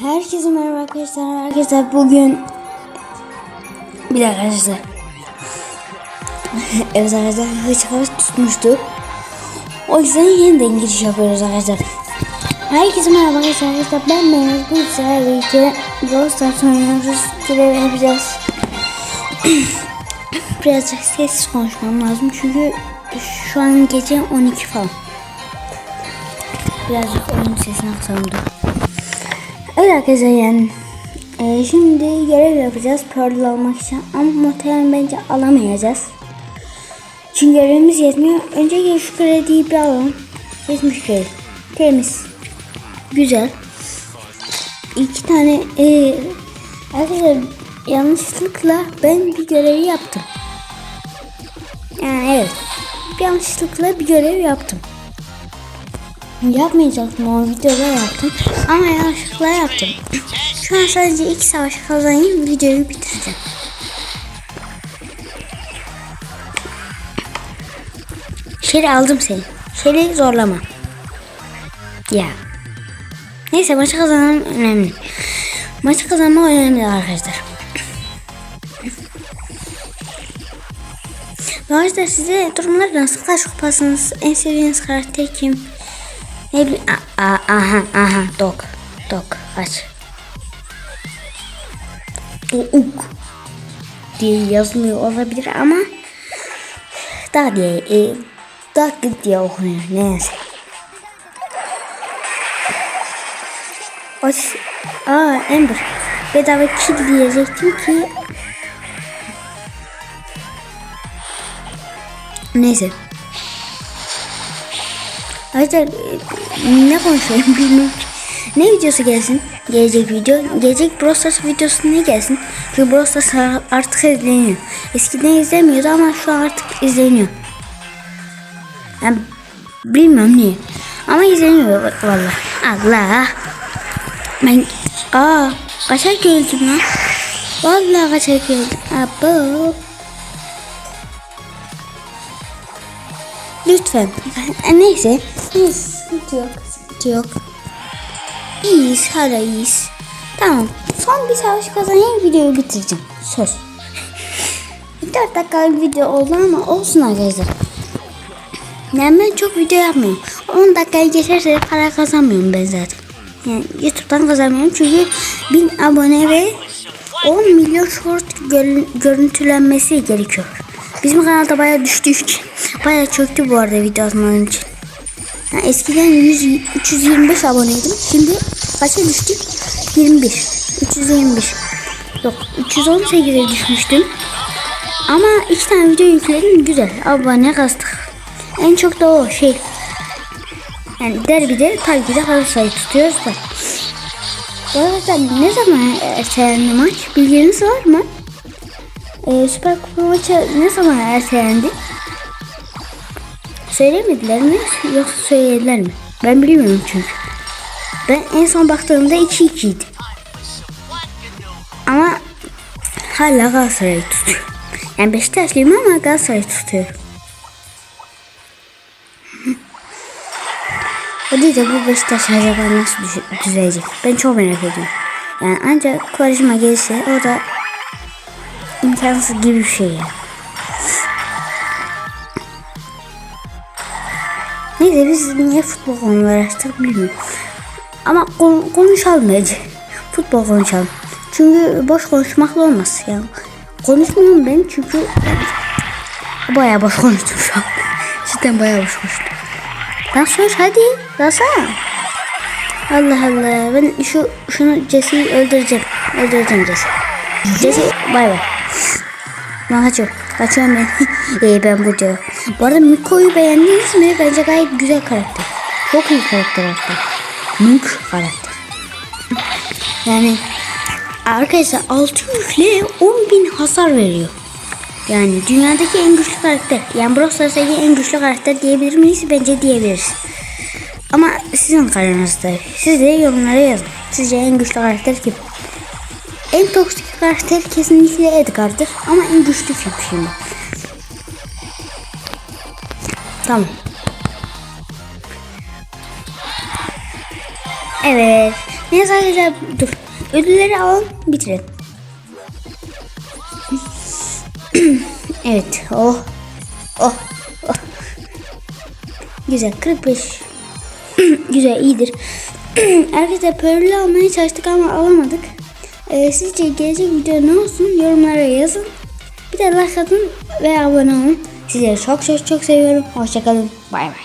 Herkese merhaba arkadaşlar. Arkadaşlar bugün bir dakika arkadaşlar. evet arkadaşlar hıç havas tutmuştu. O yüzden yeniden giriş yapıyoruz arkadaşlar. Herkese merhaba arkadaşlar. arkadaşlar ben Mehmet. Bu sefer birlikte Brawl Stars oynuyoruz. Görev yapacağız. Birazcık sessiz konuşmam lazım çünkü şu an gece 12 falan. Birazcık oyun sesini dur. Evet arkadaşlar yani e, şimdi görev yapacağız Pearl almak için ama muhtemelen bence alamayacağız. Çünkü görevimiz yetmiyor. Önce şu krediyi bir alalım. Geçmiş kredi. Temiz. Güzel. İki tane e, arkadaşlar yanlışlıkla ben bir görevi yaptım. Yani evet. Yanlışlıkla bir görev yaptım. Yapmayacaktım o videoda yaptım ama yanlışlıkla yaptım. Şu an sadece iki savaş kazanayım videoyu bitireceğim. Şeri aldım seni. Şeri zorlama. Ya. Neyse maçı kazanmam önemli. Maçı kazanma önemli arkadaşlar. Arkadaşlar size durumlar nasıl? Kaç kupasınız? En sevdiğiniz karakter kim? Ne bileyim. Aha aha dok. Dok aç. Uk diye yazılıyor olabilir ama daha diye e, daha diye okunuyor neyse. Aç. Aa Ember. Bedava kill diyecektim ki Neyse. Arkadaşlar ne konuşuyorum bilmiyorum. Ne videosu gelsin? Gelecek video. Gelecek Brawl Stars videosu ne gelsin? Çünkü Brawl Stars artık izleniyor. Eskiden izlemiyordu ama şu an artık izleniyor. Yani bilmiyorum niye. Ama izleniyor valla. Allah. Ben aa kaçak öldüm lan. Vallahi kaçak öldüm. Abo. Lütfen. Neyse. İyiyiz. Sıkıntı yok. Sıkıntı yok. İyiyiz. Hala iyiyiz. Tamam. Son bir savaş kazanayım videoyu bitireceğim. Söz. 4 dakikalık video oldu ama olsun arkadaşlar. Yani ben çok video yapmıyorum. 10 dakikayı geçerse para kazanmıyorum ben zaten. Yani YouTube'dan kazanmıyorum çünkü 1000 abone ve 10 milyon short gör- görüntülenmesi gerekiyor. Bizim kanalda bayağı düştü. Bayağı çöktü bu arada video atmanın için. Eskiden 100, 325 aboneydim. Şimdi kaça düştük? 21. 321. Yok 318'e düşmüştüm. Ama iki tane video yükledim güzel. Abone kastık. En çok da o şey. Yani derbide tabii ki de Galatasaray'ı tutuyoruz da. Arada ne zaman ertelendi maç? Bilginiz var mı? Ee, Süper Kupa maçı ne zaman ertelendi? Söylemediler mi yoksa söylediler mi? Ben bilmiyorum çünkü. Ben en son baktığımda 2-2 idi. Ama hala Galatasaray'ı tutuyor. Yani Beşiktaşlıyım ama Galatasaray'ı tutuyorum. O değil de bu Beşiktaş acaba nasıl düzelecek? Ben çok merak ediyorum. Yani ancak Quaresma gelirse o da imkansız gibi bir şey ya. Neyse biz niye futbol konuları açtık bilmiyorum. Ama kon- konuşalım bence. Futbol konuşalım. Çünkü boş konuşmakla olmaz. Yani konuşmuyorum ben çünkü ben bayağı boş konuştum şu an. Cidden bayağı boş konuştum. Lan sus hadi.Lasana. Allah Allah. Ben şu şunu Jesse'yi öldüreceğim. Öldüreceğim Jesse. Jesse bay bay. Ben kaçıyorum. Kaçıyorum ben. İyi ben burada. Bu arada Miko'yu beğendiniz mi? Bence gayet güzel karakter. Çok iyi karakter hatta. Mük karakter. Yani arkadaşlar 6 yükle 10.000 hasar veriyor. Yani dünyadaki en güçlü karakter. Yani Brawl en güçlü karakter diyebilir miyiz? Bence diyebiliriz. Ama sizin kararınızda. Siz de yorumlara yazın. Sizce en güçlü karakter kim? En toksik karakter kesinlikle Edgar'dır. Ama en güçlü kim şimdi? Tamam. Evet. Neyse arkadaşlar dur. Ödülleri alalım bitirelim. evet. Oh. Oh. oh. Güzel 45. Güzel iyidir. Arkadaşlar Pearl'ü almaya çalıştık ama alamadık. Ee, sizce gelecek video ne olsun yorumlara yazın. Bir de like atın ve abone olun. Sizleri çok çok çok seviyorum. Hoşçakalın. Bay bay.